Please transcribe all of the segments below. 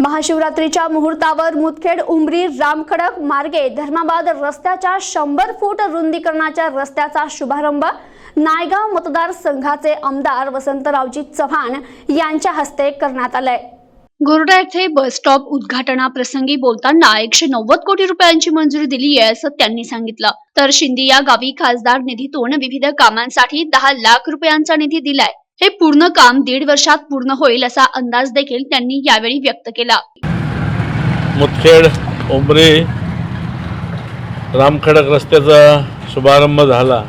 महाशिवरात्रीच्या मुहूर्तावर मुदखेड उमरी रामखडक मार्गे धर्माबाद रस्त्याच्या शंभर फूट रुंदीकरणाच्या रस्त्याचा शुभारंभ. नायगाव मतदारसंघाचे आमदार वसंतरावजी चव्हाण यांच्या हस्ते करण्यात आलाय. गोरडा येथे बस स्टॉप उद्घाटनाप्रसंगी बोलताना एकशे नव्वद कोटी रुपयांची मंजुरी दिली आहे असं त्यांनी सांगितलं. तर शिंदे या गावी खासदार निधीतून विविध कामांसाठी दहा लाख रुपयांचा निधी दिलाय. हे पूर्ण काम दीड वर्षात पूर्ण होईल असा अंदाज देखील त्यांनी यावेळी व्यक्त केला. मुदखेड उमरे रामखडक रस्त्याचा शुभारंभ झाला.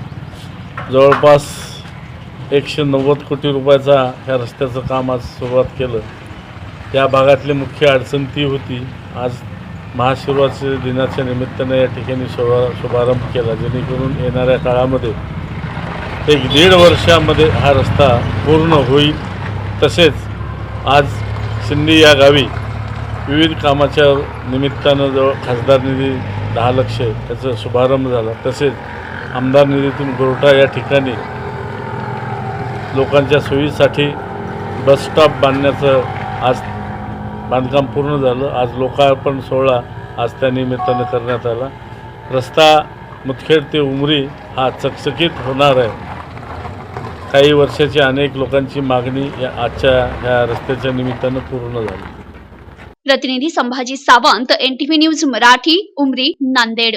जवळपास एकशे नव्वद कोटी रुपयाचा ह्या रस्त्याचं काम आज सुरुवात केलं. त्या भागातली मुख्य अडचण ती होती. आज महाशिवरात्री दिनाच्या निमित्तानं या ठिकाणी शुभा शुभारंभ केला. जेणेकरून येणाऱ्या काळामध्ये एक दीड वर्षामध्ये हा रस्ता पूर्ण होईल. तसेच आज सिंधी या गावी विविध कामाच्या निमित्तानं जवळ खासदार निधी दहा लक्ष त्याचा शुभारंभ झाला. तसेच आमदार निधीतून गोरठा या ठिकाणी लोकांच्या सोयीसाठी बस स्टॉप बांधण्याचं आज बांधकाम पूर्ण झालं. आज लोकार्पण सोहळा आज त्या निमित्तानं करण्यात आला. रस्ता मुदखेड ते उमरी हा चकचकीत होणार आहे. काही वर्षाची अनेक लोकांची मागणी या आजच्या ह्या रस्त्याच्या निमित्तानं पूर्ण झाली. प्रतिनिधी संभाजी सावंत एनटीव्ही न्यूज मराठी उमरी नांदेड.